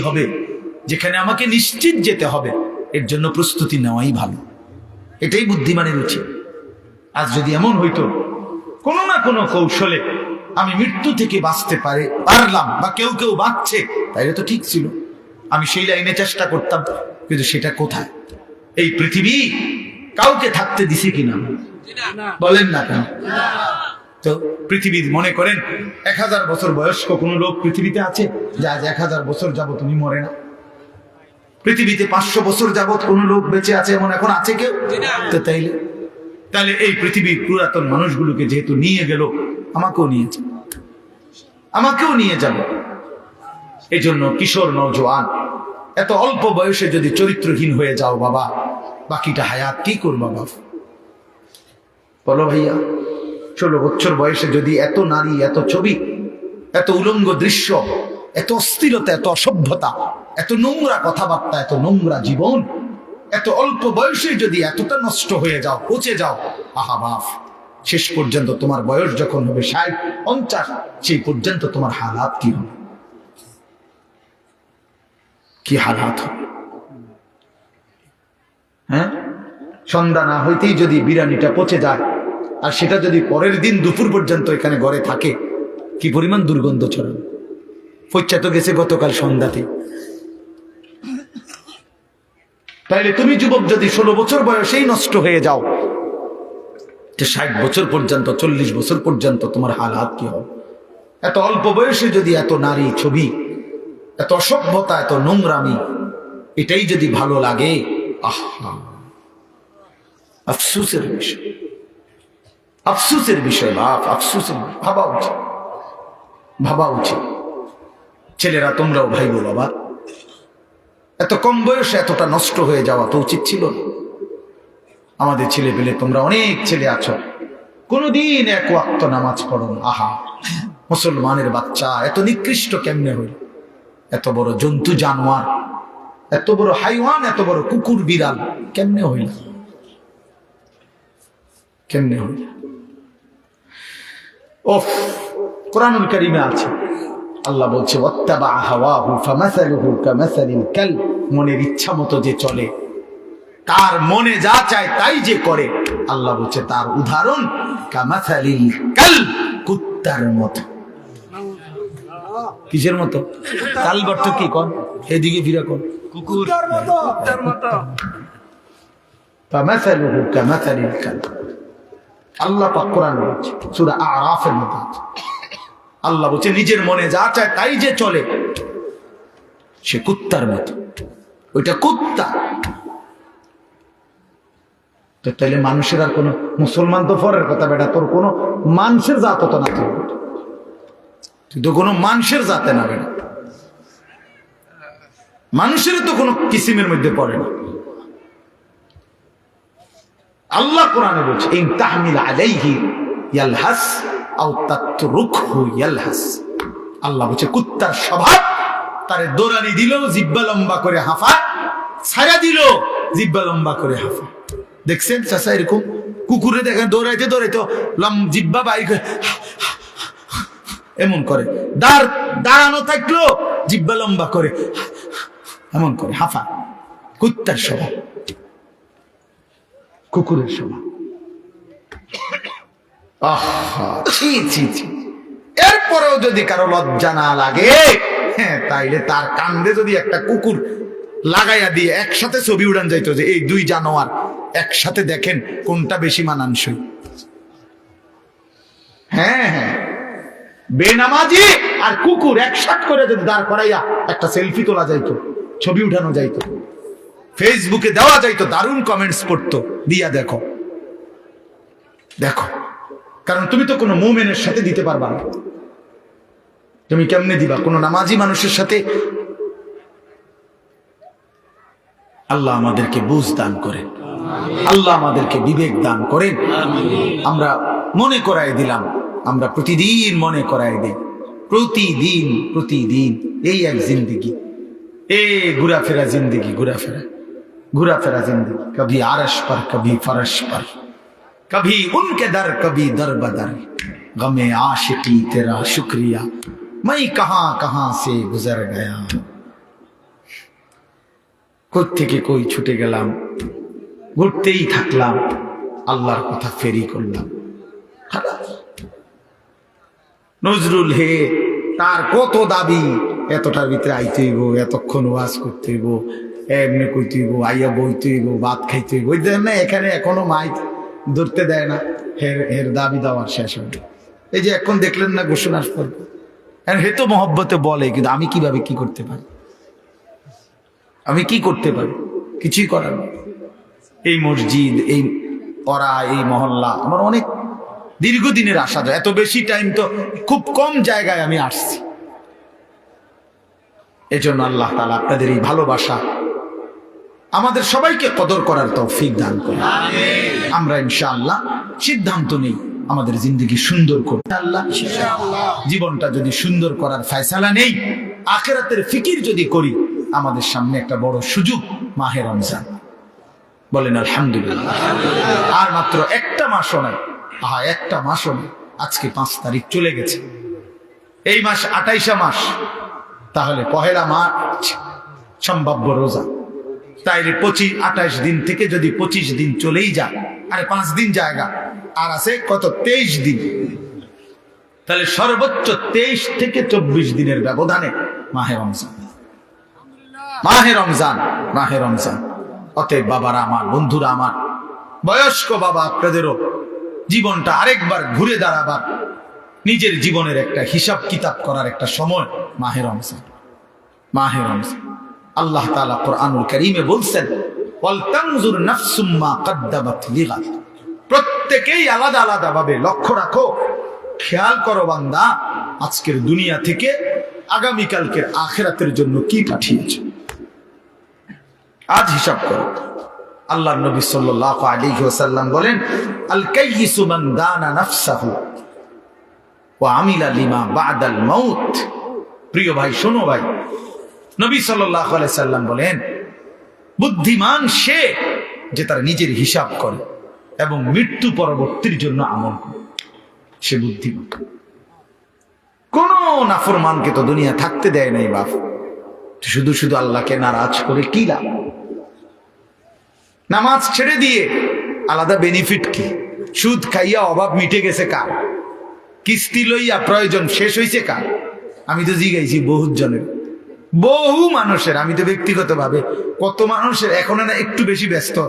হবে? যেখানে আমাকে নিশ্চিত যেতে হবে এর জন্য প্রস্তুতি নেওয়াই ভালো। এটাই বুদ্ধিমানের উচিত আজ যদি এমন হইতো কোনো না কোনো কৌশলে আমি মৃত্যু থেকে বাঁচতে পারে পারলাম বা কেউ কেউ বাঁচছে তাইলে তো ঠিক ছিল। আমি সেই লাইনে চেষ্টা করতাম কিন্তু সেটা কোথায়? এই পৃথিবী কাউকে থাকতে দিছে কিনা? বলেন না কেন? তো পৃথিবীর মনে করেন, এক হাজার বছর বয়স্ক কোন লোক পৃথিবীতে আছে? যে আজ এক হাজার বছর যাবত তুমি মরে না। পৃথিবীতে পাঁচশো বছর যাবত কোন লোক বেঁচে আছে এমন এখন আছে কেউ? তো তাইলে? তাহলে এই পৃথিবীর পুরাতন মানুষগুলোকে যেহেতু নিয়ে গেল, আমাকেও নিয়ে যাবে। আমাকেও নিয়ে যাবে। এই জন্য কিশোর নৌজওয়ান এত অল্প বয়সে যদি চরিত্রহীন হয়ে যাও বাবা, বাকিটা হায়াত কি করবা বাবা বলো ভাইয়া। ষোলো বছর বয়সে যদি এত নারী, এত ছবি, এত উলঙ্গ দৃশ্য, এত অস্থিরতা, এত অসভ্যতা, এত নোংরা কথাবার্তা, এত নোংরা জীবন, এত অল্প বয়সে যদি এতটা নষ্ট হয়ে যাও, পচে যাও, আহা বাফ, শেষ পর্যন্ত তোমার বয়স যখন হবে ষাট, পঞ্চাশ, সেই পর্যন্ত তোমার হালাত কি হবে? কি হালাত হবে? হ্যাঁ? সন্ধ্যা না হইতেই যদি বিরিয়ানিটা পচে যায় আর সেটা যদি পরের দিন দুপুর পর্যন্ত এখানে ঘরে থাকে, কি পরিমাণ দুর্গন্ধ ছড়াবে? পচ্চা তো গেছে গতকাল সন্ধ্যাতে। তাইলে তুমি যুবক যদি ষোলো বছর বয়সেই নষ্ট হয়ে যাও যে ষাট বছর পর্যন্ত, চল্লিশ বছর পর্যন্ত তোমার হালাত কি হবে? এত অল্প বয়সে যদি এত নারী ছবি, এত অসভ্যতা, এত নোংরামি, এটাই যদি ভালো লাগে, আহা। আফসুসের বিষয়। আফসুসের বিষয় বাপ আফসুসের ভাবা উচিত। ভাবা উচিত। ছেলেরা, তোমরাও ভাইবো বাবা। এত কম বয়সে এতটা নষ্ট হয়ে যাওয়া তো উচিত ছিল না। আমাদের ছেলে পেলে তোমরা অনেক ছেলে আছো। কোনোদিন এক ওয়াক্ত নামাজ পড়ো আহা, মুসলমানের বাচ্চা, এত নিকৃষ্ট কেমনে হইল? এত বড় জন্তু, জানোয়ার, এত বড় হাইওয়ান, এত বড় কুকুর, বিড়াল, কেমনে হইল? কেমনে হইল? ওফ কোরআনুল কারিমে আছে। আল্লাহ বলছে ওয়াত্তাবা হাওয়াহু ফামাসালুহু কামাসালিল কাল মনের ইচ্ছা মতো যে চলে তার মনে যা চায় তাই যে করে। আল্লাহ বলছে তার উদাহরণ কামাসালিল কাল কুত্তার মতো। কিসের মতো? কাল বর্ত কি কন এদিকে ফিরা কন কুকুর। ফামাসালুহু কামাসালিল কাল। আল্লাহ পাক কোরআন, সূরা আরাফের মধ্যে আছে। আল্লাহ বলছে, নিজের মনে যা চায় তাই যে চলে। সে কুত্তার মতো। ওইটা কুত্তা। তো তাইলে মানুষের আর কোনো, মুসলমান তো ফরের কথা, বেটা, তোর কোনো মানুষের জাত হতো না তুই তুই তো কোনো মানুষের জাতে না, বেটা। মানুষের তো কোনো কিসিমের মধ্যে পড়ে না। আল্লাহ কোরআনে বলছে, ইন তাহমিল আলাইহি ইয়ালহাস আও তাতরুকহু ইয়ালহাস। আল্লাহ বলছে, কুত্তার স্বভাব, তারে দৌড়ানি দিল, জিব্বা লম্বা করে হাফা ছায়া দিল, জিব্বা লম্বা করে হাফা। দেখছেন চাষা এরকম কুকুরে দেখেন, দৌড়াইতে দৌড়াইতে লম, জিব্বা বাইর করে এমন করে। দাঁড়, দাঁড়ানো থাকল, জিব্বা লম্বা করে এমন করে হাফা। কুত্তার স্বভাব। কুকুরের ছি। এরপরেও যদি কারও লজ্জা না লাগে হ্যাঁ তাইলে তার কান্দে যদি একটা কুকুর লাগাইয়া দিয়ে একসাথে ছবি উড়ান যাইতো যে, এই দুই জানোয়ার একসাথে দেখেন কোনটা বেশি মানানসই? হ্যাঁ হ্যাঁ। বেনামাজি আর কুকুর একসাথ করে যদি দাঁড় করাইয়া একটা সেলফি তোলা যাইতো, ছবি উঠানো যাইতো। ফেসবুকে দেওয়া যাইতো দারুণ কমেন্টস পড়তো দিয়া দেখো। দেখো। কারণ তুমি তো কোনো মুমেনের সাথে দিতে পারবা না। তুমি কেমনে দিবা? কোনো নামাজি মানুষের সাথে? আল্লাহ আমাদেরকে বুঝ দান করেন। আল্লাহ আমাদেরকে বিবেক দান করেন। আমরা মনে করাই দিলাম। আমরা প্রতিদিন মনে করাই দিই। প্রতিদিন প্রতিদিন। এই এক জিন্দিগি। এ ঘুরাফেরা জিন্দিগি, ঘুরাফেরা। ঘুরাফেরা जिंदगी कभी आरश पर कभी फरश पर कभी उनके दर कभी दर बदर गमे आशिकी तेरा शुक्रिया मैं कहां कहां से गुजर गया থেকে কই ছুটে গেলাম ঘুরতেই থাকলাম আল্লাহর কথা ফেরি করলাম খালাস। নজরুল হে তার কত দাবি এতটার ভিতরে আইতে হইব এতক্ষণ ওয়াজ করতে হইব এমনি কইতে হইব আইয়া বইতে হইব ভাত খাইতে হইব ওই না এখানে এখনও মাই ধরতে দেয় না। হের হের দাবি দেওয়ার শেষ হবে এই যে এখন দেখলেন না ঘোষণার পর। হে তো মহব্বতে বলে, কিন্তু আমি কীভাবে কি করতে পারি? আমি কি করতে পারি? কিছুই করার এই মসজিদ, এই ওরা, এই মহল্লা, আমার অনেক দীর্ঘদিনের আসা যায়। এত বেশি টাইম তো খুব কম জায়গায় আমি আসছি। এজন্য আল্লাহ তালা আপনাদের এই ভালোবাসা আমাদের সবাইকে কদর করার তৌফিক দান করে আমরা ইনশাআল্লাহ সিদ্ধান্ত নেই আমাদের জিন্দগি সুন্দর করতে আল্লাহ জীবনটা যদি সুন্দর করার ফয়সালা নেই আখেরাতের ফিকির যদি করি আমাদের সামনে একটা বড় সুযোগ মাহে রমজান। বলেন আলহামদুলিল্লাহ। আর মাত্র একটা মাসও নাই। আহা একটা মাসও নেই। আজকে পাঁচ তারিখ চলে গেছে। এই মাস আটাইশা মাস তাহলে পহেলা মার্চ সম্ভাব্য রোজা। তাইলে পঁচিশ আঠাইশ দিন থেকে যদি পঁচিশ দিন চলেই যায়, আরে পাঁচ দিন জায়গা। আর আছে কত? তেইশ দিন। তাহলে সর্বোচ্চ তেইশ থেকে চব্বিশ দিনের ব্যবধানে মাহে রমজান। মাহে রমজান মাহে রমজান। অতএব বাবারা আমার, বন্ধুরা আমার, বয়স্ক বাবা আপনাদেরও জীবনটা আরেকবার ঘুরে দাঁড়াবার, নিজের জীবনের একটা হিসাব কিতাব করার একটা সময় মাহে রমজান। মাহে রমজান। আল্লাহ তাআলা কোরআনুল কারীমে বলছেন প্রত্যেকেই আলাদা আলাদা ভাবে লক্ষ্য রাখো, খেয়াল করো বান্দা, আজকের দুনিয়া থেকে আগামীকালকের আখেরাতের জন্য কি পাঠিয়েছে? আজ হিসাব করো। আল্লাহ নবী সাল্লাল্লাহু আলাইহি ওয়াসাল্লাম বলেন, আল কাইয়িসু মান দানা নাফসাহু ওয়া আমিলা লিমা বাদাল মাউত। প্রিয় ভাই, শোনো ভাই নবী সাল্লাম বলেন, বুদ্ধিমান সে যে তার নিজের হিসাব করে এবং মৃত্যু পরবর্তীর জন্য আমল করে। সে বুদ্ধিমান। কোন নাফরমানকে তো দুনিয়া থাকতে দেয় নাই বাপ। শুধু শুধু আল্লাহকে নারাজ করে কি লাভ? নামাজ ছেড়ে দিয়ে আলাদা বেনিফিট কি? সুদ খাইয়া অভাব মিটে গেছে কার? কিস্তি লইয়া প্রয়োজন শেষ হয়েছে কার? আমি তো জিগাইছি বহুত জনের। বহু মানুষের আমি তো ব্যক্তিগতভাবে কত মানুষের এখন না একটু বেশি ব্যস্ত।